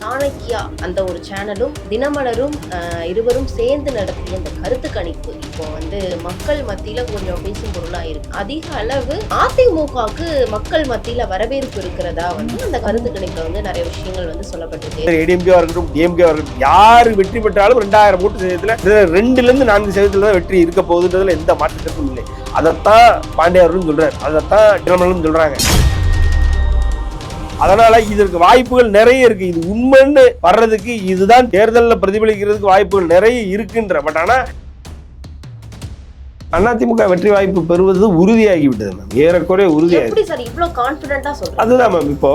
சாணக்கியா அந்த ஒரு சேனலும் தினமலரும் இருவரும் சேர்ந்து நடத்திய இந்த கருத்து கணிப்பு இப்போ வந்து மக்கள் மத்தியில கொஞ்சம் பேசும் பொருளா இருக்கு. அதிக அளவு அதிமுகவுக்கு மக்கள் மத்தியில வரவேற்பு இருக்கிறதா வந்து அந்த கருத்து கணிப்புல வந்து நிறைய விஷயங்கள் வந்து சொல்லப்பட்டிருக்கு. ஏடிஎம்கே இருக்கட்டும் டிஎம்கே இருக்கட்டும் யார் வெற்றி பெற்றாலும் ரெண்டாயிரம் ஓட்டு சதவீதத்துல ரெண்டுல இருந்து நான்கு சதவீதத்துல தான் வெற்றி இருக்க போகுதுன்றதுல எந்த மாற்றத்திற்கும் இல்லை. அதைத்தான் பாண்டியாரும் சொல்றாரு. அதைத்தான் தினமலரும் சொல்றாங்க. அதனால இதற்கு வாய்ப்புகள் நிறைய இருக்கு. இது உண்மைன்னு வர்றதுக்கு இதுதான் தேர்தலில் பிரதிபலிக்கிறதுக்கு வாய்ப்புகள் நிறைய இருக்குன்ற. பட் ஆனா அதிமுக வெற்றி வாய்ப்பு பெறுவது உறுதியாகி விட்டது மேம் ஏறக்குறைய உறுதியாகி அதுதான் மேம் இப்போ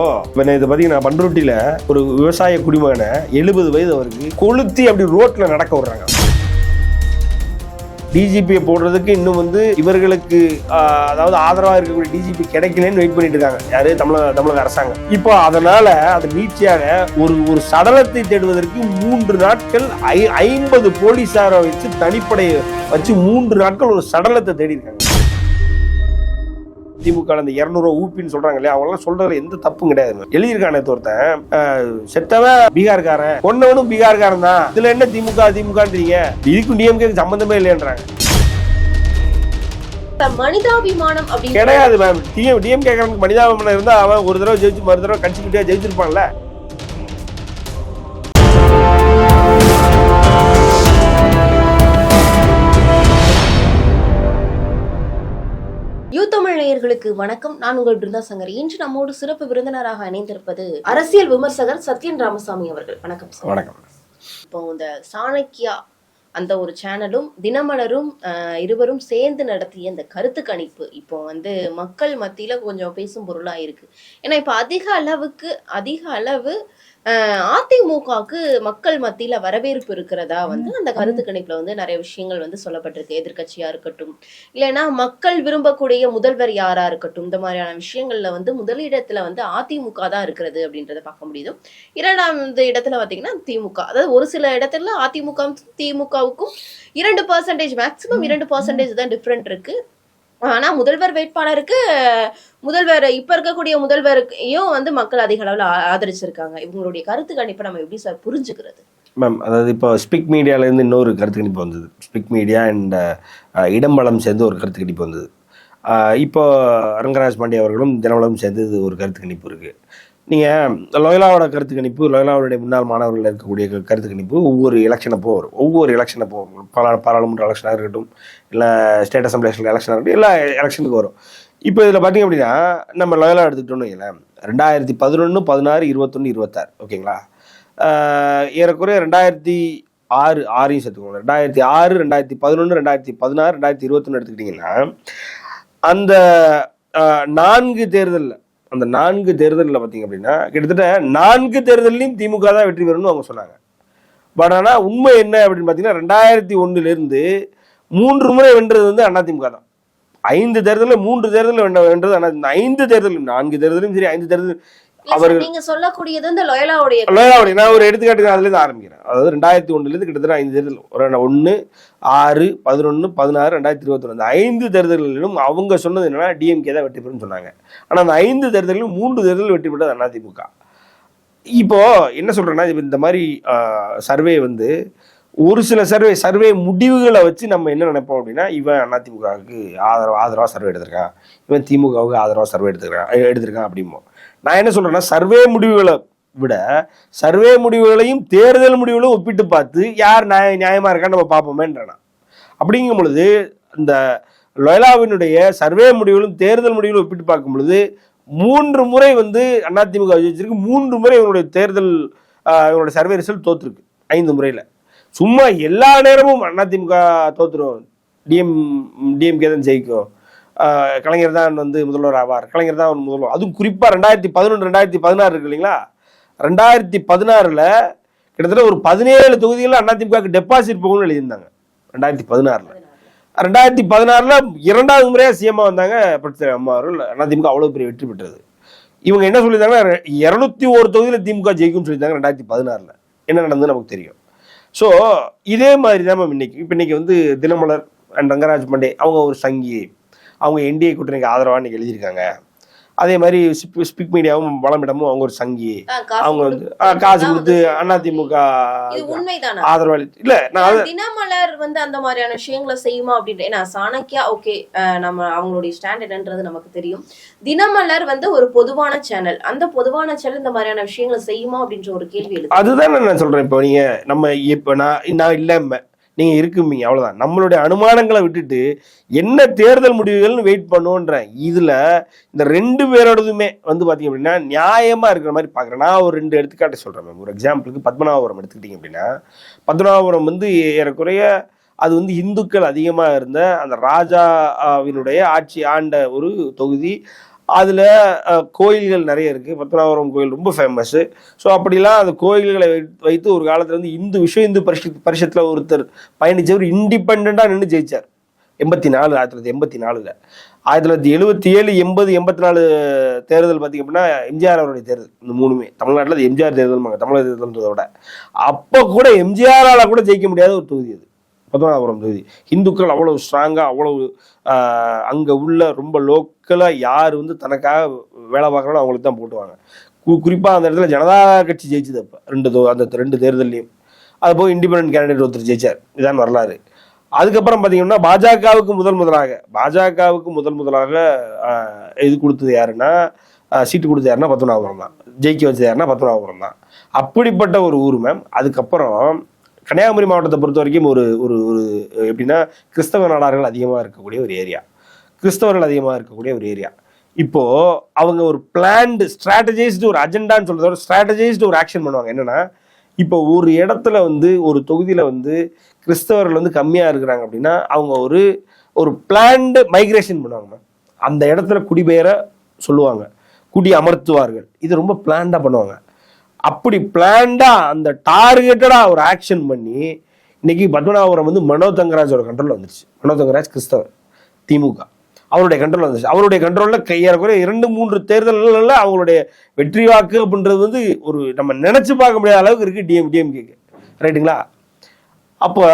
இதை பார்த்தீங்கன்னா பண்ருட்டியில் ஒரு விவசாய குடிமகனை எழுபது வயது அவருக்கு கொளுத்தி அப்படி ரோட்ல நடக்க விடுறாங்க. டிஜிபியை போடுறதுக்கு இன்னும் வந்து இவர்களுக்கு அதாவது ஆதரவாக இருக்கக்கூடிய டிஜிபி கிடைக்கலன்னு வெயிட் பண்ணிட்டு இருக்காங்க. யாரு? தமிழக தமிழக அரசாங்கம். இப்போ அதனால அது நீட்சியாக ஒரு ஒரு சடலத்தை தேடுவதற்கு மூன்று நாட்கள் ஐ ஐம்பது போலீஸாரை வச்சு தனிப்படையை வச்சு மூன்று நாட்கள் ஒரு சடலத்தை தேடி இருக்காங்க திமுக அந்த இரநூறுவா ஊப்பின்னு சொல்றாங்க இல்லையா? அவங்க எல்லாம் சொல்றதுல எந்த தப்பும் கிடையாது எழுதியிருக்கானே ஒருத்தன். செத்தவன் பீகார்காரன் கொன்னவனும் பீகார்காரன் தான். இதுல என்ன திமுக திமுகன்றீங்க? இதுக்கும் டிஎம்கே சம்பந்தமே இல்லைன்றாங்க மனிதாபிமானம் கிடையாது மேம் டிஎம் டிஎம் கேட்கறதுக்கு மனிதாபமனம் இருந்தா அவன் ஒரு தடவை ஜெயிச்சு மறு தடவை கட்சி குட்டியா ஜெயிச்சிருப்பான்ல. நேயர்களுக்கு வணக்கம். நான் உங்கள் பிருந்தா சங்கர். இன்று நம்மோடு சிறப்பு விருந்தினராக இணைந்திருப்பது அரசியல் விமர்சகர் சத்யன் ராமசாமி அவர்கள். வணக்கம் வணக்கம். இப்போ இந்த சாணக்கியா அந்த ஒரு சேனலும் தினமலரும் இருவரும் சேர்ந்து நடத்திய இந்த கருத்து கணிப்பு இப்போ வந்து மக்கள் மத்தியில கொஞ்சம் பேசும் பொருளா இருக்கு ஏன்னா இப்போ அதிக அளவுக்கு அதிக அளவு அதிமுகவுக்கு மக்கள் மத்தியில வரவேற்பு இருக்கிறதா வந்து அந்த கருத்து கணிப்புல வந்து நிறைய விஷயங்கள் வந்து சொல்லப்பட்டிருக்கு. எதிர்க்கட்சியா இருக்கட்டும் இல்லைன்னா மக்கள் விரும்பக்கூடிய முதல்வர் யாரா இருக்கட்டும் இந்த மாதிரியான விஷயங்கள்ல வந்து முதலிடத்துல வந்து அதிமுக தான் இருக்கிறது அப்படின்றத பார்க்க முடியுது. இரண்டாவது இடத்துல பாத்தீங்கன்னா திமுக. அதாவது ஒரு சில இடத்துல அதிமுக திமுகவுக்கும் இரண்டு பர்சன்டேஜ் மேக்சிமம் இரண்டு பர்சன்டேஜ் தான் டிஃப்ரெண்ட் இருக்கு. ஆனா முதல்வர் வேட்பாளருக்கு முதல்வர் இப்ப இருக்கக்கூடிய முதல்வருக்கையும் வந்து மக்கள் அதிக அளவுல ஆ- ஆதரிச்சிருக்காங்க. இவங்களுடைய கருத்து கணிப்பை நம்ம எப்படி சார் புரிஞ்சுக்கிறது? மேம் அதாவது இப்போ ஸ்பிக் மீடியாலேருந்து இன்னொரு கருத்து கணிப்பு வந்தது. ஸ்பிக் மீடியா அண்ட் இடம்பலம் சேர்ந்து ஒரு கருத்து கணிப்பு வந்தது. இப்போ ரங்கராஜ் பாண்டிய அவர்களும் தினவளம் சேர்ந்து ஒரு கருத்து கணிப்பு இருக்குது நீங்கள் லோயலாவோட கருத்து கணிப்பு லோயலாவுடைய முன்னாள் மாணவர்கள் இருக்கக்கூடிய கருத்து கணிப்பு ஒவ்வொரு எலெக்ஷனப்போ வரும். ஒவ்வொரு எலெக்ஷனப்போ வரும். பாரா பாராளுமன்ற எலெக்ஷனாக இருக்கட்டும் இல்லை ஸ்டேட் அசம்பிளி எலெக்ஷனாக இருக்கட்டும் எல்லா எலெக்ஷனுக்கு வரும். இப்போ இதில் பார்த்தீங்க அப்படின்னா நம்ம லோயலாக எடுத்துக்கிட்டோம்னு வைங்களேன். ரெண்டாயிரத்தி பதினொன்று பதினாறு இருபத்தொன்று இருபத்தாறு ஓகேங்களா? ஏறக்குறைய ரெண்டாயிரத்தி ஆறு ஆறையும் சேர்த்துக்கோங்க. ரெண்டாயிரத்தி ஆறு ரெண்டாயிரத்தி பதினொன்று ரெண்டாயிரத்தி பதினாறு ரெண்டாயிரத்தி இருபத்தொன்று எடுத்துக்கிட்டிங்கன்னா அந்த நான்கு தேர்தலில் அந்த நான்கு தேர்தலில் பார்த்தீங்க அப்படின்னா கிட்டத்தட்ட நான்கு தேர்தலையும் திமுக தான் வெற்றி பெறணும்னு அவங்க சொன்னாங்க. பட் ஆனால் உண்மை என்ன அப்படின்னு பார்த்தீங்கன்னா ரெண்டாயிரத்தி ஒன்றுலேருந்து மூன்று முறை வென்றது வந்து அதிமுக தான். ஐந்து தேர்தலில் மூன்று தேர்தலில் வென்ற வென்றது அண்ணா ஐந்து தேர்தலும் நான்கு தேர்தலும் சரி ஐந்து தேர்தல் சார், நீங்க சொல்லக்கூடியது லொயலாவுடைய நான் ஒரு எடுத்துக்காட்டுக்கு அதுலேருந்து ஆரம்பிக்கிறேன். அதாவது ரெண்டாயிரத்தி ஒன்றுலேருந்து கிட்டத்தட்ட ஐந்து தேர்தல் ஒரு ஒன்று ஆறு பதினொன்று பதினாறு ரெண்டாயிரத்தி இருபத்தொன்று அந்த ஐந்து தேர்தல்களிலும் அவங்க சொன்னது என்னன்னா டிஎம்கே தான் வெற்றி பெறும்னு சொன்னாங்க. ஆனால் அந்த ஐந்து தேர்தலிலும் மூன்று தேர்தல் வெற்றி பெற்றது அதிமுக இப்போ என்ன சொல்றேன்னா இந்த மாதிரி சர்வே வந்து ஒரு சில சர்வே சர்வே முடிவுகளை வச்சு நம்ம என்ன நினைப்போம் அப்படின்னா இவன் அதிமுகவுக்கு ஆதரவு ஆதரவாக சர்வே எடுத்திருக்கான். இவன் திமுகவுக்கு ஆதரவாக சர்வே எடுத்திருக்கான் எ- எடுத்திருக்கான் அப்படிம்போம். நான் என்ன சொல்றேன்னா சர்வே முடிவுகளை விட சர்வே முடிவுகளையும் தேர்தல் முடிவுகளும் ஒப்பிட்டு பார்த்து யார் நியாய நியாயமா இருக்கான்னு நம்ம பார்ப்போமேன்றேன் அப்படிங்கும் பொழுது இந்த லொயலாவினுடைய சர்வே முடிவுகளும் தேர்தல் முடிவுகளும் ஒப்பிட்டு பார்க்கும் பொழுது மூன்று முறை வந்து அதிமுக ஜெயிச்சிருக்கு மூன்று முறை இவங்களுடைய தேர்தல் ஆஹ், இவங்களுடைய சர்வே ரிசல்ட் தோத்துருக்கு. ஐந்து முறையில். சும்மா எல்லா நேரமும் அதிமுக தோத்துரும். டிஎம் டிஎம்கே தான் ஜெயிக்கும். கலைஞர் தான் வந்து முதல்வர் ஆவார். கலைஞர் தான் முதல்வர். அதுவும் குறிப்பாக ரெண்டாயிரத்தி பதினொன்று ரெண்டாயிரத்தி பதினாறு இருக்கு இல்லைங்களா? ரெண்டாயிரத்தி பதினாறில் கிட்டத்தட்ட ஒரு பதினேழு தொகுதிகளில் அதிமுகவுக்கு டெபாசிட் போகணும்னு எழுதியிருந்தாங்க. ரெண்டாயிரத்தி பதினாறில். ரெண்டாயிரத்தி பதினாறுல இரண்டாவது முறையாக சிஎம்மா வந்தாங்க பிரச்சனை அம்மா அவர்கள். அதிமுக அவ்வளோ பெரிய வெற்றி பெற்றது. இவங்க என்ன சொல்லியிருந்தாங்கன்னா இரநூத்தி ஒரு தொகுதியில் திமுக ஜெயிக்கும்னு சொல்லியிருந்தாங்க ரெண்டாயிரத்தி பதினாறில். என்ன நடந்தது நமக்கு தெரியும். ஸோ இதே மாதிரி தான் மேம் இன்னைக்கு. இப்போ இன்னைக்கு வந்து தினமலர் அண்ட் ரங்கராஜ் பண்டே அவங்க ஒரு சங்கி அவங்க என்டிஏ கூட்டணிக்கு ஆதரவாக இன்னைக்கு எழுதியிருக்காங்க. அதே மாதிரி ஸ்பி- ஸ்பிக் மீடியாவும் வளமிடமும் அவங்க ஒரு சங்கி அவங்க வந்து காசு கொடுத்து அதிமுக ஆதரவாளி இல்ல நான் தினமலர் வந்து அந்த மாதிரியான விஷயங்களை செய்யுமா அப்படின்ற ஏன்னா சாணக்கியா ஓகே நம்ம அவங்களுடைய ஸ்டாண்ட் என்னன்றது நமக்கு தெரியும். தினமலர் வந்து ஒரு பொதுவான சேனல். அந்த பொதுவான சேனல் இந்த மாதிரியான விஷயங்களை செய்யுமா அப்படின்ற ஒரு கேள்வி அதுதான் நான் சொல்றேன் இப்போ நீங்க நம்ம இப்போ நான் நான் இல்ல நீங்க இருக்குமீங்க அவ்வளவுதான். நம்மளுடைய அனுமானங்களை விட்டுட்டு என்ன தேர்தல் முடிவுகள்னு வெயிட் பண்ணுவோன்றேன் இதுல இந்த ரெண்டு பேரோடதுமே வந்து பாத்தீங்க அப்படின்னா நியாயமா இருக்கிற மாதிரி பாக்குறேன். நான் ஒரு ரெண்டு எடுத்துக்காட்டு சொல்றேன் மேம். ஒரு எக்ஸாம்பிளுக்கு பத்மநாபபுரம் எடுத்துக்கிட்டீங்க அப்படின்னா பத்மநாபபுரம் வந்து ஏறக்குறைய அது வந்து இந்துக்கள் அதிகமாக இருந்த அந்த ராஜாவினுடைய ஆட்சி ஆண்ட ஒரு தொகுதி. அதில் கோயில்கள் நிறைய இருக்குது பத்மநாபபுரம் கோயில் ரொம்ப ஃபேமஸ்ஸு ஸோ அப்படிலாம் அந்த கோயில்களை வைத்து- வைத்து ஒரு காலத்தில் வந்து இந்து விஸ்வ இந்து பரிஷத் பரிஷத்தில் ஒருத்தர் பயணித்தவர் இண்டிபெண்ட்டாக நின்று ஜெயிச்சார். எண்பத்தி நாலு ஆயிரத்தி தொள்ளாயிரத்தி எண்பத்தி நாலில் ஆயிரத்தி தொள்ளாயிரத்தி எழுபத்தி ஏழு எண்பது எண்பத்தி நாலு தேர்தல் பார்த்தீங்க அப்படின்னா எம்ஜிஆர் அவருடைய தேர்தல். இந்த மூணுமே. தமிழ்நாட்டில் அது எம்ஜிஆர் தேர்தல் தமிழக தேர்தல்ன்றதை விட. அப்போ கூட எம்ஜிஆரால் கூட ஜெயிக்க முடியாத ஒரு தொகுதி அது. பத்மநாபபுரம் தொகுதி இந்துக்கள் அவ்வளவு ஸ்ட்ராங்காக அவ்வளவு அங்கே உள்ள ரொம்ப லோக்கலாக யார் வந்து தனக்காக வேலை பார்க்குறாங்களோ அவங்களுக்கு தான் போட்டுவாங்க. கு குறிப்பாக அந்த இடத்துல ஜனதா கட்சி ஜெயிச்சது அப்போ. ரெண்டு தோ- அந்த ரெண்டு தேர்தல்லையும். அது போய் இண்டிபெண்ட் கேண்டிடேட் ஒருத்தர் ஜெயிச்சார். இதான் வரலாறு. அதுக்கப்புறம் பார்த்தீங்கன்னா பாஜகவுக்கு முதல் முதலாக பாஜகவுக்கு முதல் முதலாக இது கொடுத்தது யாருன்னா சீட்டு கொடுத்தது யாருன்னா பத்மநாபபுரம் தான். ஜெயிக்க வச்சது யாருன்னா பத்மநாபபுரம் தான். அப்படிப்பட்ட ஒரு ஊர் மேம் அதுக்கப்புறம் கன்னியாகுமரி மாவட்டத்தை பொறுத்த வரைக்கும் ஒரு ஒரு ஒரு எப்படின்னா கிறிஸ்தவ நாடார்கள் அதிகமாக இருக்கக்கூடிய ஒரு ஏரியா. கிறிஸ்தவர்கள் அதிகமாக இருக்கக்கூடிய ஒரு ஏரியா. இப்போ அவங்க ஒரு பிளான்டு ஸ்ட்ராட்டஜைஸ்டு ஒரு அஜெண்டான்னு சொல்றத விட ஸ்ட்ராட்டஜைஸ்டு ஒரு ஆக்ஷன் பண்ணுவாங்க. என்னன்னா இப்போ ஒரு இடத்துல வந்து ஒரு தொகுதியில் வந்து கிறிஸ்தவர்கள் வந்து கம்மியாக இருக்கிறாங்க அப்படின்னா அவங்க ஒரு ஒரு பிளான்டு மைக்ரேஷன் பண்ணுவாங்க மேம் அந்த இடத்துல குடிபெயர சொல்லுவாங்க. குடி அமர்த்துவார்கள். இது ரொம்ப பிளான்டாக பண்ணுவாங்க. அப்படி பிளான்டா அந்த டார்கெட்டடா ஒரு ஆக்ஷன் பண்ணி இன்னைக்கு பத்மநாபபுரம் வந்து மனோ தங்கராஜோட கண்ட்ரோல் வந்துருச்சு. மனோ தங்கராஜ் கிறிஸ்தவர் திமுக. அவருடைய கண்ட்ரோல் வந்துச்சு அவருடைய கண்ட்ரோல்ல கையேறக்குறைய இரண்டு மூன்று தேர்தல்கள்ல அவங்களுடைய வெற்றி வாக்கு அப்படின்றது வந்து ஒரு நம்ம நினைச்சு பார்க்க முடியாத அளவுக்கு இருக்கு டிஎம் டிஎம்கேக்கு ரைட்டுங்களா அப்போ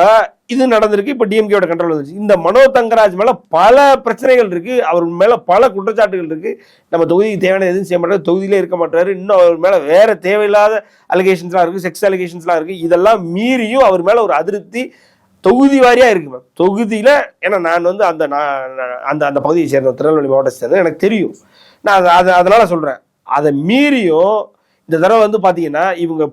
இது நடந்திருக்கு இப்போ டிஎம்கேயோட கண்ட்ரோல் வந்துச்சு இந்த மனோ தங்கராஜ் மேலே பல பிரச்சனைகள் இருக்கு. அவர் மேலே பல குற்றச்சாட்டுகள் இருக்கு. நம்ம தொகுதிக்கு தேவையான எதுவும் செய்ய மாட்டாரு. தொகுதியிலே இருக்க மாட்டாரு. இன்னும் அவர் மேலே வேற தேவையில்லாத அலிகேஷன்ஸ்லாம் இருக்கு. செக்ஸ் அலிகேஷன்ஸ்லாம் இருக்கு. இதெல்லாம் மீறியும் அவர் மேலே ஒரு அதிருப்தி தொகுதி வாரியாக இருக்கு மேம் தொகுதியில் ஏன்னா நான் வந்து அந்த நான் அந்த அந்த பகுதியை சேர்ந்த திருநெல்வேலி மாவட்டத்தை சேர்ந்த எனக்கு தெரியும். நான் அதை அதை அதனால சொல்கிறேன் அதை மீறியும் இந்த தடவை வந்து பார்த்தீங்கன்னா இவங்க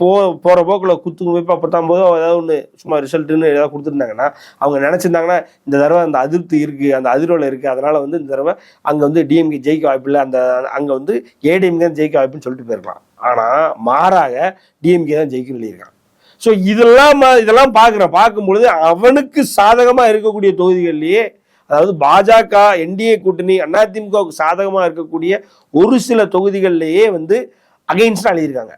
போ போற போக்கில் குத்து வைப்பா பத்தாம்போதோ ஏதாவது ஒன்று சும்மா ரிசல்ட்டுன்னு ஏதாவது கொடுத்துருந்தாங்கன்னா அவங்க நினைச்சிருந்தாங்கன்னா இந்த தடவை அந்த அதிருப்தி இருக்கு அந்த அதிர்வலை இருக்கு அதனால வந்து இந்த தடவை அங்க வந்து டிஎம்கே ஜெயிக்க வாய்ப்பில்லை அந்த அங்க வந்து ஏடிஎம்கே தான் ஜெயிக்க வாய்ப்புன்னு சொல்லிட்டு போயிருக்கலாம். ஆனா மாறாக டிஎம்கே தான் ஜெயிக்க சொல்லியிருக்கான் ஸோ இதெல்லாம் இதெல்லாம் பார்க்குறேன் பார்க்கும்பொழுது அவனுக்கு சாதகமாக இருக்கக்கூடிய தொகுதிகள்லேயே அதாவது பாஜக என்டிஏ கூட்டணி அதிமுகவுக்கு சாதகமாக இருக்கக்கூடிய ஒரு சில தொகுதிகள்லேயே வந்து அகெயின்ஸ்டாக எழுதியிருக்காங்க.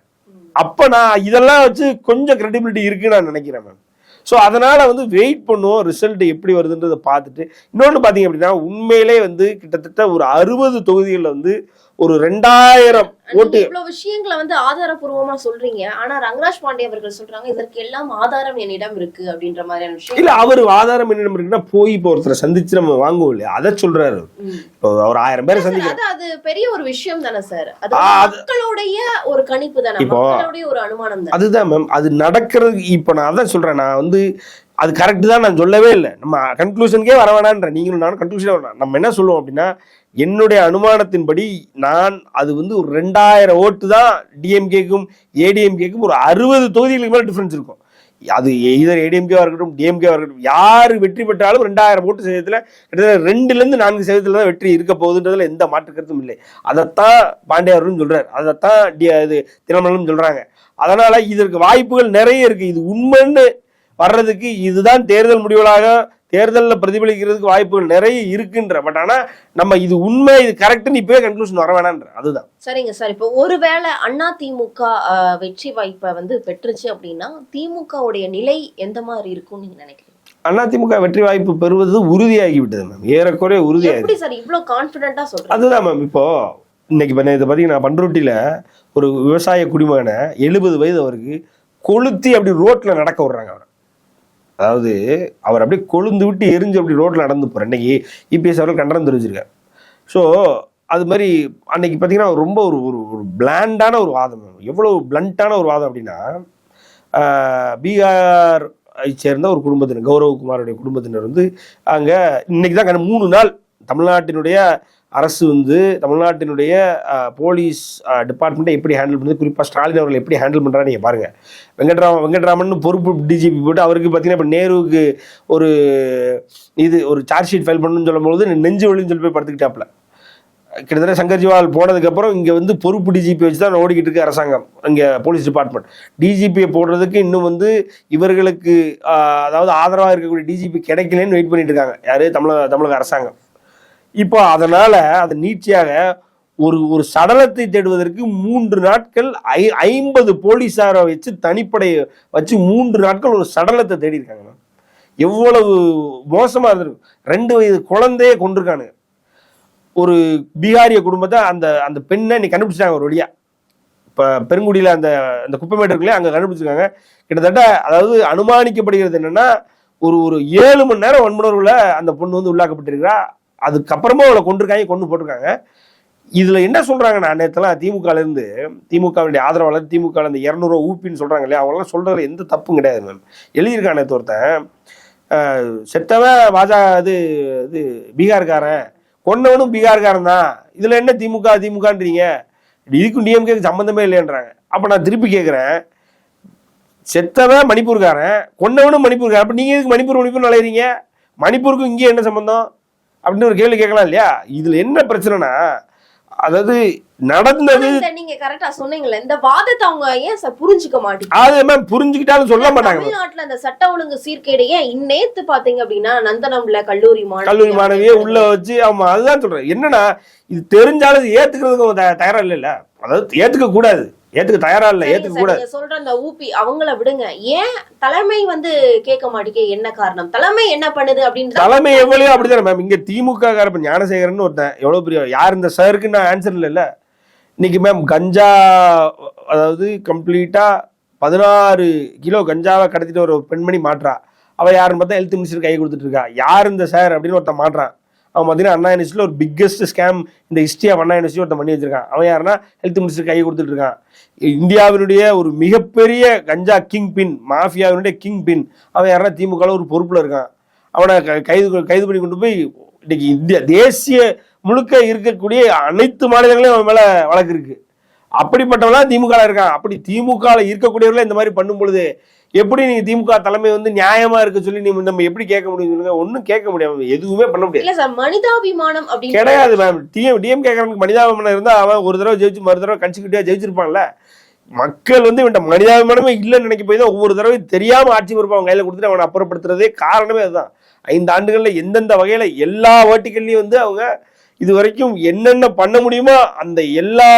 அப்போ நான் இதெல்லாம் வச்சு கொஞ்சம் கிரெடிபிலிட்டி இருக்குன்னு நான் நினைக்கிறேன் மேம் ஸோ அதனால வந்து வெயிட் பண்ணுவோம் ரிசல்ட் எப்படி வருதுன்றதை பார்த்துட்டு இன்னொன்று பார்த்தீங்க அப்படின்னா உண்மையிலே வந்து கிட்டத்தட்ட ஒரு அறுபது தொகுதிகளில் வந்து ஒரு ரெண்டாயிரம் ஓட்டு. இவ்வளவு விஷயங்களை வந்து ஆதாரபூர்வமா சொல்றீங்க. ஆனா ரங்கராஜ் பாண்டே அவர்கள் சொல்றாங்க இதற்கு எல்லாம் ஆதாரம் என்னிடம் இருக்கு அப்படின்ற மாதிரியான விஷயம் இல்ல அவர் ஆதாரம் என்ன இருக்குன்னா போய் இப்போ ஒருத்தரை சந்திச்சு நம்ம வாங்குவோம் இல்லையா? அதை சொல்றாரு. இப்போ அவர் ஆயிரம் பேரை சந்திக்கிற அது பெரிய ஒரு விஷயம் தானே சார். அது மக்களுடைய ஒரு கணிப்பு தானே மக்களுடைய ஒரு அனுமானம் தானே. அதுதான் மேம். அது நடக்கிறது இப்போ நான் அதான் சொல்றேன். நான் வந்து அது கரெக்டு தான் நான் சொல்லவே இல்லை. நம்ம கன்க்ளூஷனுக்கே வர வேணான்ற நீங்களும் நானும் கன்க்ளூஷனே வரணும். நம்ம என்ன சொல்லுவோம் அப்படின்னா என்னுடைய அனுமானத்தின்படி நான் அது வந்து ஒரு ரெண்டாயிரம் ஓட்டு தான் டிஎம்கேக்கும் ஏடிஎம்கேக்கும் ஒரு அறுபது தொகுதிகளுக்கு மேலே டிஃப்ரென்ஸ் இருக்கும். அது எய்தர் ஏடிஎம்கேவாக இருக்கட்டும் டிஎம்கேவா இருக்கட்டும் யார் வெற்றி பெற்றாலும் ரெண்டாயிரம் ஓட்டு சதவீதத்தில் கிட்டத்தட்ட ரெண்டுலேருந்து நான்கு சதவீதத்தில் தான் வெற்றி இருக்க போகுதுன்றதுல எந்த மாற்று கருத்தும் இல்லை. அதைத்தான் பாண்டியாரும் சொல்கிறார் அதைத்தான் டி- இது தினமலனும் சொல்கிறாங்க அதனால் இதற்கு வாய்ப்புகள் நிறைய இருக்குது இது உண்மைன்னு வர்றதுக்கு இதுதான் தேர்தல் முடிவுகளாக தேர்தலில் பிரதிபலிக்கிறதுக்கு வாய்ப்புகள் நிறைய இருக்குன்ற. பட் ஆனா நம்ம இது உண்மை இது கரெக்ட்னு இப்பவே கன்க்ளூஷன் வர வேணான்ற அதுதான். சரிங்க சார். இப்போ ஒருவேளை அண்ணா திமுக வெற்றி வாய்ப்பை வந்து பெற்றுச்சு அப்படின்னா திமுகவுடைய நிலை எந்த மாதிரி இருக்கும்னு நீங்க நினைக்கிறீங்க? அதிமுக வெற்றி வாய்ப்பு பெறுவது உறுதியாகி விட்டது மேம் ஏறக்குறைய உறுதியாகி சார்? இவ்வளவு கான்பிடண்டா சொல்றீங்க? அதுதான் மேம் இப்போ இன்னைக்கு இதை பார்த்தீங்கன்னா பண்ருட்டியில ஒரு விவசாய குடிமகனை எழுபது வயது அவருக்கு கொளுத்தி அப்படி ரோட்ல நடக்க விடுறாங்க அவர். அதாவது அவர் அப்படியே கொழுந்து விட்டு எரிஞ்சு அப்படி ரோட்டில் நடந்து போகிறார் இன்னைக்கு இபிஎஸ் அவர்கள் கண்டனம் தெரிவிச்சிருக்காரு. ஸோ அது மாதிரி அன்னைக்கு பார்த்தீங்கன்னா ரொம்ப ஒரு ஒரு ஒரு பிளாண்டான ஒரு வாதம். எவ்வளோ பிளண்டான ஒரு வாதம் அப்படின்னா பீகார் சேர்ந்த ஒரு குடும்பத்தினர் கௌரவகுமாருடைய குடும்பத்தினர் வந்து அங்கே இன்னைக்கு தான் கண்டு- மூணு நாள் தமிழ்நாட்டினுடைய அரசு வந்து தமிழ்நாட்டினுடைய போலீஸ் டிபார்ட்மெண்ட்டை எப்படி ஹேண்டில் பண்ணுது குறிப்பாக ஸ்டாலின் அவர்கள் எப்படி ஹேண்டில் பண்ணுறான்னு நீங்கள் பாருங்கள் வெங்கட்ராமன் வெங்கட்ராமன் பொறுப்பு டிஜிபி போட்டு அவருக்கு பார்த்தீங்கன்னா இப்போ நேருவுக்கு ஒரு இது ஒரு சார்ஜ் ஷீட் ஃபைல் பண்ணணும்னு சொல்லும்போது நெஞ்சு வழின்னு சொல்லி போய் படுத்துக்கிட்டாப்புல. கிட்டத்தட்ட சங்கர் ஜிவால் போனதுக்கப்புறம் இங்கே வந்து பொறுப்பு டிஜிபி வச்சு தான் ஓடிக்கிட்டு இருக்கு அரசாங்கம் இங்கே போலீஸ் டிபார்ட்மெண்ட். டிஜிபியை போடுறதுக்கு இன்னும் வந்து இவர்களுக்கு அதாவது ஆதரவாக இருக்கக்கூடிய டிஜிபி கிடைக்கலன்னு வெயிட் பண்ணிட்டு இருக்காங்க. யார்? தமிழக தமிழக அரசாங்கம். இப்போ அதனால அது நீட்சியாக ஒரு ஒரு சடலத்தை தேடுவதற்கு மூன்று நாட்கள் ஐ ஐம்பது போலீஸாரை வச்சு தனிப்படையை வச்சு மூன்று நாட்கள் ஒரு சடலத்தை தேடி இருக்காங்க எவ்வளவு மோசமாக இருந்திருக்கும் ரெண்டு வயது குழந்தையே கொண்டிருக்கானுங்க ஒரு பீகாரிய குடும்பத்தை அந்த அந்த பெண்ணை நீ கண்டுபிடிச்சிட்டாங்க ஒரு வழியாக இப்போ பெருங்குடியில் அந்த அந்த குப்பைமேடு இருக்குல்லையா அங்கே கண்டுபிடிச்சிருக்காங்க. கிட்டத்தட்ட அதாவது அனுமானிக்கப்படுகிறது என்னென்னா ஒரு ஒரு ஏழு மணி நேரம் ஒன்பது அந்த பொண்ணு வந்து உள்ளாக்கப்பட்டிருக்கிறா. அதுக்கப்புறமா அவளை கொண்டிருக்காங்க கொண்டு போட்டிருக்காங்க. இதில் என்ன சொல்றாங்கன்னா நேற்றுலாம் திமுகலேருந்து திமுகவுடைய ஆதரவாளர் திமுக அந்த இரநூறுவா ஊப்பின்னு சொல்கிறாங்க இல்லையா? அவங்களாம் சொல்றதுல எந்த தப்பும் கிடையாது மேம். எழுதியிருக்கான் நேற்று ஒருத்தன். செத்தவன் பாஜக இது இது பீகார்காரன். கொன்னவனும் பீகார்காரன் தான். இதில் என்ன திமுக திமுகன்றீங்க? இதுக்கும் டிஎம்கேக்கு சம்மந்தமே இல்லைன்றாங்க. அப்போ நான் திருப்பி கேட்குறேன் செத்தவன் மணிப்பூர்காரன் கொன்னவனும் மணிப்பூர்காரன். அப்போ நீங்கள் எதுக்கு மணிப்பூர் மணிப்பூர் நுழையிறீங்க மணிப்பூருக்கும் இங்கே என்ன சம்மந்தம் அப்படின்னு ஒரு கேள்வி கேட்கலாம் இல்லையா? இதுல என்ன பிரச்சனைனா அதாவது நடந்தது நீங்க கரெக்டா சொன்னீங்கல்ல இந்த வாதத்தை அவங்க ஏன் சார் புரிஞ்சுக்க மாட்டேங்குது அது மேம் புரிஞ்சுக்கிட்டாலும் சொல்ல மாட்டாங்க. தமிழ்நாட்டுல அந்த சட்ட ஒழுங்கு சீர்கேடு ஏன் இன்னேத்து பாத்தீங்க அப்படின்னா நந்தனம்ல கல்லூரி மாணவி கல்லூரி மாணவியை உள்ள வச்சு ஆமா அதுதான் சொல்றேன். என்னன்னா இது தெரிஞ்சாலும் ஏத்துக்கிறதுக்கு தயாரா இல்லைல்ல. அதாவது ஏத்துக்க கூடாது. ஏத்துக்க தயாரா இல்ல ஏத்துக்க நீங்க சொல்ற அந்த ஊபி அவங்கள விடுங்க. ஏன் தலைமை வந்து கேட்க மாட்டேங்க என்ன காரணம்? தலைமை என்ன பண்ணுது அப்படின்ற தலைமை எவ்வளவு அப்படிதானே மேம் இங்க திமுக கார இப்ப ஞானசேகரன் ஒருத்தன் எவ்வளவு பெரிய யார் இந்த சாருக்கு நான் ஆன்சர் இல்லைல்ல. இன்னைக்கு மேம் கஞ்சா அதாவது கம்ப்ளீட்டா பதினாறு கிலோ கஞ்சாவை கடத்திட்டு ஒரு பெண்மணி மாட்றா. அவ யாருன்னு பார்த்தா ஹெல்த் மினிஸ்டர் கை கொடுத்துட்டு இருக்கா. யார் இந்த சார் அப்படின்னு ஒருத்தன் மாட்றான். அவன் பார்த்தீங்கன்னா அண்ணா யூனிவர்சிட்டியில் ஒரு பிக்கெஸ்ட் ஸ்கேம் இந்த ஹிஸ்ட்ரி ஆஃப் அண்ணா யூனிவர்சிட்டி ஒருத்தன் பண்ணி வச்சிருக்கான். அவன் யாருன்னா ஹெல்த் மினிஸ்டர் கை கொடுத்துட்டு இருக்கான். இந்தியாவினுடைய ஒரு மிகப்பெரிய கஞ்சா கிங் பின் மாஃபியாவினுடைய கிங் பின் அவன் யாருன்னா திமுக ஒரு பொறுப்புல இருக்கான். அவனை கைது கைது பண்ணி கொண்டு போய் இன்னைக்கு இந்திய தேசிய முழுக்க இருக்கக்கூடிய அனைத்து மாநிலங்களையும் அவன் மேல வழக்கு இருக்கு. அப்படிப்பட்டவனா திமுக இருக்கான். அப்படி திமுக இருக்கக்கூடியவர்களே இந்த மாதிரி பண்ணும் பொழுது எப்படி நீங்க திமுக தலைமை வந்து நியாயமா இருக்க சொல்லி நீ நம்ம எப்படி கேட்க முடியும் சொல்லுங்க? ஒன்றும் கேட்க முடியாது. எதுவுமே பண்ண முடியாது. சார் மனிதாபிமானம் கிடையாது மேம். டிஎம் டிஎம் கேட்கறவனுக்கு மனிதாபிமானம் இருந்தா அவன் ஒரு தடவை ஜெயிச்சு மறு தடவை கட்சிக்கிட்டே ஜெயிச்சிருப்பான்ல. மக்கள் வந்து இவன்ட்ட மனிதாபிமானமே இல்லைன்னு நினைக்க போய் தான் ஒவ்வொரு தடவை தெரியாம ஆட்சி பொறுப்பு அவன் கையில கொடுத்துட்டு அவனை அப்புறப்படுத்துறதே காரணமே அதுதான். ஐந்து ஆண்டுகள்ல எந்தெந்த வகையில எல்லா வேர்ட்டிகள்லயும் வந்து அவங்க இது வரைக்கும் என்னென்ன பண்ண முடியுமோ அந்த எல்லா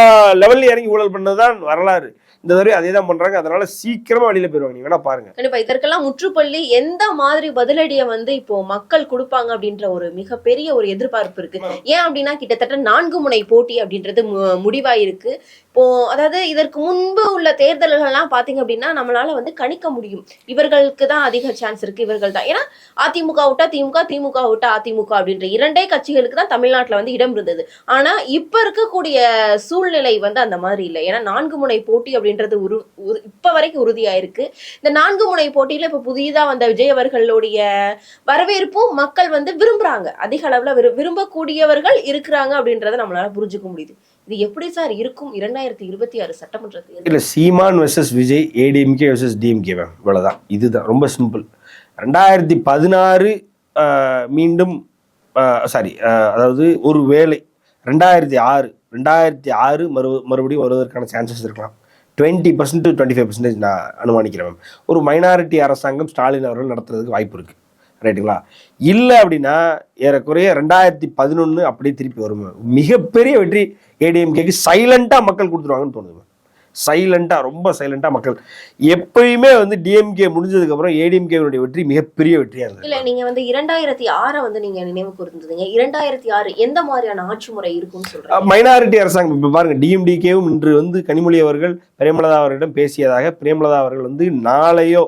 லெவல்லையும் இறங்கி ஊழல் பண்ணதுதான் வரலாறு. இந்த தடவை அதே தான் பண்றாங்க. அதனால சீக்கிரமா வெளியில போயிருவாங்க. நீங்க வேணா பாருங்க. கண்டிப்பா இதற்கெல்லாம் முற்றுப்புள்ளி எந்த மாதிரி பதிலடியை வந்து இப்போ மக்கள் கொடுப்பாங்க அப்படின்ற ஒரு மிகப்பெரிய ஒரு எதிர்பார்ப்பு இருக்கு. ஏன் அப்படின்னா கிட்டத்தட்ட நான்கு முனை போட்டி அப்படின்றது முடிவாயிருக்கு. இப்போ அதாவது இதற்கு முன்பு உள்ள தேர்தல்கள்லாம் பாத்தீங்க அப்படின்னா நம்மளால வந்து கணிக்க முடியும். இவர்களுக்கு தான் அதிக சான்ஸ் இருக்கு இவர்கள் தான். ஏன்னா அதிமுக விட்டா திமுக திமுக விட்டா அதிமுக அப்படின்ற இரண்டே கட்சிகளுக்கு தான் தமிழ்நாட்டுல வந்து இடம் இருந்தது. ஆனா இப்ப இருக்கக்கூடிய சூழ்நிலை வந்து அந்த மாதிரி இல்லை. ஏன்னா நான்கு முனை போட்டி அப்படின்றது உரு உரு- இப்ப வரைக்கும் உறுதியாயிருக்கு. இந்த நான்கு முனை போட்டியில இப்ப புதிதா வந்த விஜய் அவர்களுடைய வரவேற்பும் மக்கள் வந்து விரும்புறாங்க. அதிக அளவுல விரும்பக்கூடியவர்கள் இருக்கிறாங்க அப்படின்றத நம்மளால புரிஞ்சுக்க முடியுது. இது எப்படி சார் இருக்கும் இரண்டாயிரத்தி இருபத்தி ஆறு சட்டமன்ற இல்ல Seeman versus Vijay ADMK versus DMK ma'am இவ்வளவுதான். இதுதான். ரொம்ப சிம்பிள் ரெண்டாயிரத்தி பதினாறு மீண்டும் சாரி அதாவது ஒரு வேலை ரெண்டாயிரத்தி ஆறு ரெண்டாயிரத்தி ஆறு மறு மறுபடியும் வருவதற்கான சான்சஸ் இருக்கலாம். Twenty percent to twenty five percentage நான் அனுமானிக்கிறேன் மேம் ஒரு மைனாரிட்டி அரசாங்கம் ஸ்டாலின் அவர்கள் நடத்துறதுக்கு வாய்ப்பு இருக்குது ரைட்டுங்களா? இல்லை அப்படின்னா ஏறக்குறைய ரெண்டாயிரத்தி பதினொன்று அப்படியே திருப்பி வரும். மிகப்பெரிய வெற்றி ஏடிஎம்கேக்கு சைலண்டாக மக்கள் கொடுத்துருவாங்கன்னு தோணுது சைலண்டாக ரொம்ப சைலண்டாக மக்கள். எப்பயுமே வந்து டிஎம்கே முடிஞ்சதுக்கப்புறம் ஏடிஎம்கேனுடைய வெற்றி மிகப்பெரிய வெற்றியாக இருந்தது. இல்ல நீங்க வந்து இரண்டாயிரத்தி ஆறை வந்து நீங்க நினைவு கூர்ந்தீங்க இரண்டாயிரத்தி ஆறு எந்த மாதிரியான ஆட்சி முறை இருக்கும்னு சொல்றீங்க? மைனாரிட்டி அரசாங்கம் இப்போ பாருங்க டிஎம்டிகேவும் இன்று வந்து கனிமொழி அவர்கள் பிரேமலதா அவர்களிடம் பேசியதாக பிரேமலதா அவர்கள் வந்து நாளையோ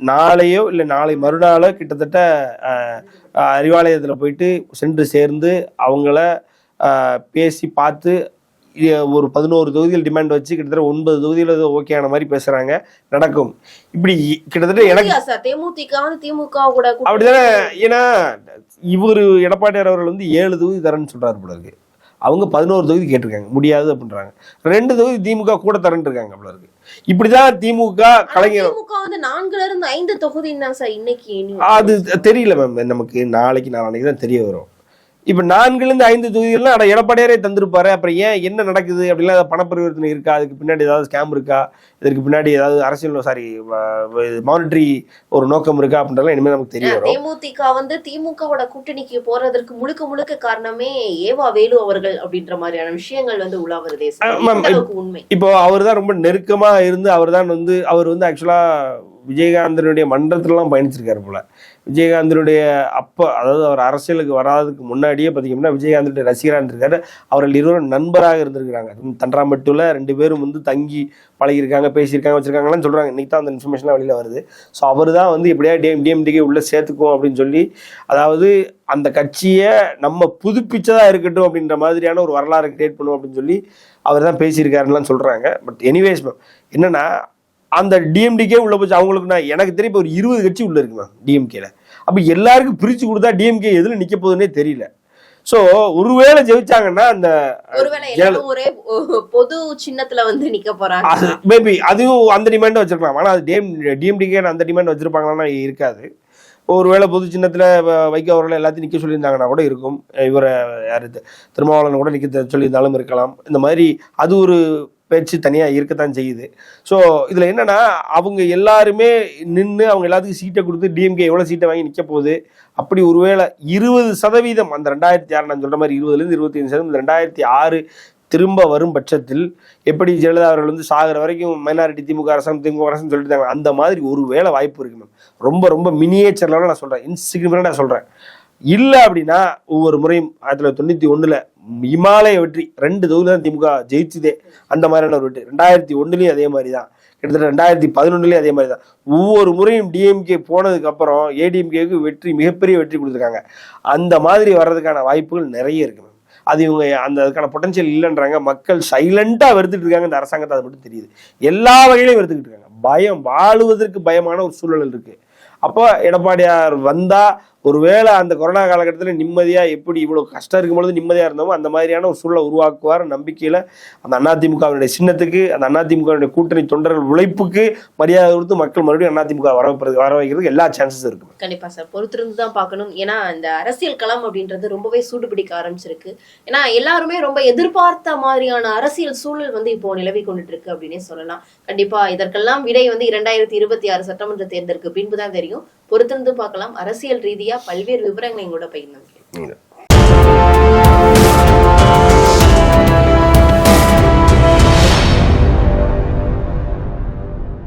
நாளையோ இல்லை நாளை மறுநாளோ கிட்டத்தட்ட அறிவாலயத்தில் போயிட்டு சென்று சேர்ந்து அவங்கள பேசி பார்த்து ஒரு பதினோரு தொகுதிகள் டிமாண்ட் வச்சு கிட்டத்தட்ட ஒன்பது தொகுதியில் ஓகேயான மாதிரி பேசுறாங்க. நடக்கும். இப்படி கிட்டத்தட்ட எனக்கு தேமுதிக திமுக கூட அப்படிதானே? ஏன்னா இவர் எடப்பாடியார் அவர்கள் வந்து ஏழு தொகுதி தரேன்னு சொல்றாரு போல இருக்கு. அவங்க பதினோரு தொகுதி கேட்டிருக்காங்க. முடியாது அப்படின்றாங்க. ரெண்டு தொகுதி திமுக கூட தரேன்னு இருக்காங்க போல இருக்கு. இப்படிதான் திமுக கலைஞர் திமுக வந்து நான்குல இருந்து ஐந்து தொகுதி தான் சார் இன்னைக்கு. அது தெரியல மேம் நமக்கு நாளைக்கு நாளைக்கு தான் தெரிய வரும் இப்ப நான்குலேருந்து ஐந்து தொகுதிகள்லாம் அட எடப்பாடியாரே தந்திருப்பாரு. அப்புறம் ஏன் என்ன நடக்குது அப்படிலாம் ஏதாவது பணப்பரிவர்த்தனை இருக்கா? அதுக்கு பின்னாடி ஏதாவது ஸ்கேம் இருக்கா? இதற்கு பின்னாடி ஏதாவது அரசியல் சாரி மானிட்டரி ஒரு நோக்கம் இருக்கா? அப்படின்றலாம் இனிமேல் நமக்கு தெரிய வரும். தேமுதிக வந்து திமுகவோட கூட்டணிக்கு போறதற்கு முழுக்க முழுக்க காரணமே ஏவா வேலு அவர்கள் அப்படின்ற மாதிரியான விஷயங்கள் வந்து உலா வருதே உண்மை? இப்போ அவர் தான் ரொம்ப நெருக்கமா இருந்து அவர் தான் வந்து அவர் வந்து ஆக்சுவலா விஜயகாந்தனுடைய மன்றத்திலலாம் பயணிச்சிருக்காரு போல. விஜயகாந்தனுடைய அப்போ அதாவது அவர் அரசியலுக்கு வராததுக்கு முன்னாடியே பார்த்தீங்கன்னா விஜயகாந்தனுடைய ரசிகரான் இருக்காரு அவர்கள் இருவரும் நண்பராக இருந்திருக்கிறாங்க. தன்றாம்பட்டுல ரெண்டு பேரும் வந்து தங்கி பழகியிருக்காங்க பேசியிருக்காங்க வச்சிருக்காங்கலாம் சொல்கிறாங்க இன்னைக்கு தான் அந்த இன்ஃபர்மேஷன்லாம் வெளியில் வருது. ஸோ அவர் தான் வந்து எப்படியா டிஎம் டிஎம்டிக்கே உள்ளே சேர்த்துக்குவோம் அப்படின்னு சொல்லி அதாவது அந்த கட்சியை நம்ம புதுப்பிச்சதாக இருக்கட்டும் அப்படின்ற மாதிரியான ஒரு வரலாறு கிரியேட் பண்ணுவோம் அப்படின்னு சொல்லி அவர் தான் பேசியிருக்காருலாம் சொல்கிறாங்க பட் எனிவேஸ் மேம் என்னென்னா அந்த டிஎம்டிகே உள்ள போச்சு. அவங்களுக்கு நான் எனக்கு தெரியும் இப்போ ஒரு இருபது கட்சி உள்ள இருக்கு மேம் டிஎம்கேல அப்போ எல்லாருக்கும் பிரிச்சு கொடுத்தா டிஎம்கே எதுல நிக்க போகுதுன்னே தெரியல. ஸோ ஒருவேளை ஜெயிச்சாங்கன்னா அந்த ஒரே பொது சின்னத்துல வந்து நிக்க போறாங்க. மேபி அதுவும் அந்த டிமாண்ட் வச்சிருக்கலாம். ஆனால் அது டிஎம் டிஎம்டிகே அந்த டிமாண்ட் வச்சிருப்பாங்களான்னா இருக்காது. ஒருவேளை பொது சின்னத்தில் வைக்க அவர்கள் எல்லாத்தையும் நிற்க சொல்லியிருந்தாங்கன்னா கூட இருக்கும். இவரை யார் திருமாவளவன் கூட நிற்க சொல்லியிருந்தாலும் இருக்கலாம். இந்த மாதிரி அது ஒரு பேச்சு தனியாக இருக்கத்தான் செய்யுது. ஸோ இதில் என்னென்னா அவங்க எல்லாருமே நின்று அவங்க எல்லாத்துக்கும் சீட்டை கொடுத்து டிஎம்கே எவ்வளோ சீட்டை வாங்கி நிற்க போகுது? அப்படி ஒருவேளை இருபது சதவீதம் அந்த ரெண்டாயிரத்தி ஆறு நான் சொல்கிற மாதிரி இருபதுலேருந்து இருபத்தி சதவீதம் ரெண்டாயிரத்தி ஆறு திரும்ப வரும் பட்சத்தில் எப்படி ஜெயலலிதா அவர்கள் வந்து சாகிற வரைக்கும் மைனாரிட்டி திமுக அரசாங்கம் திமுக அரசு சொல்லிட்டாங்க அந்த மாதிரி ஒரு வேளை வாய்ப்பு இருக்கு மேம் ரொம்ப ரொம்ப மினியேச்சர் லெவலில் நான் சொல்கிறேன் இன்சிக்னிஃபிகண்டாக சொல்கிறேன் இல்லை அப்படின்னா ஒவ்வொரு முறையும் ஆயிரத்தி தொள்ளாயிரத்தி தொண்ணூற்றி ஒன்றில் இமாலய வெற்றி ரெண்டு தொகுதியில் தான் திமுக ஜெயிச்சுதே. அந்த மாதிரியான ஒரு வெற்றி. ரெண்டாயிரத்தி ஒன்றுலேயும் அதே மாதிரி தான் கிட்டத்தட்ட ரெண்டாயிரத்தி பதினொன்றுலேயும் அதே மாதிரி தான் ஒவ்வொரு முறையும் டிஎம்கே போனதுக்கு அப்புறம் ஏடிஎம்கேக்கு வெற்றி மிகப்பெரிய வெற்றி கொடுத்துருக்காங்க. அந்த மாதிரி வர்றதுக்கான வாய்ப்புகள் நிறைய இருக்கு மேம். அது இவங்க அந்த அதுக்கான பொட்டன்ஷியல் இல்லைன்றாங்க. மக்கள் சைலண்டாக வெறுத்துட்டு இருக்காங்க. இந்த அரசாங்கத்தை அது மட்டும் தெரியுது. எல்லா வகையிலையும் வெறுத்துக்கிட்டு இருக்காங்க. பயம் வாழுவதற்கு பயமான ஒரு சூழல் இருக்கு. அப்போ எடப்பாடியார் வந்தா ஒருவேளை அந்த கொரோனா காலகட்டத்தில் நிம்மதியாக எப்படி இவ்வளோ கஷ்டம் இருக்கும் பொழுது நிம்மதியாக இருந்தோமோ அந்த மாதிரியான ஒரு சூழலை உருவாக்குவார் நம்பிக்கையில் அந்த அதிமுகவினுடைய சின்னத்துக்கு அந்த அதிமுகவினுடைய கூட்டணி தொண்டர்கள் உழைப்புக்கு மரியாதை கொடுத்து மக்கள் மறுபடியும் அதிமுக வர வர வைக்கிறதுக்கு எல்லா சான்சஸும் இருக்கு. கண்டிப்பாக சார். பொறுத்திருந்து தான் பார்க்கணும். ஏன்னா இந்த அரசியல் களம் அப்படின்றது ரொம்பவே சூடு பிடிக்க ஆரம்பிச்சிருக்கு. ஏன்னா எல்லாருமே ரொம்ப எதிர்பார்த்த மாதிரியான அரசியல் சூழல் வந்து இப்போ நிலவி கொண்டுட்டு இருக்கு அப்படின்னே சொல்லலாம். கண்டிப்பா இதற்கெல்லாம் விடை வந்து இரண்டாயிரத்தி இருபத்தி ஆறு சட்டமன்ற தேர்தலுக்கு பின்பு தான் தெரியும். பொறுத்திருந்து பார்க்கலாம். அரசியல் ரீதியா பல்வேறு விவரங்களை எங்களோட பகிர்ந்து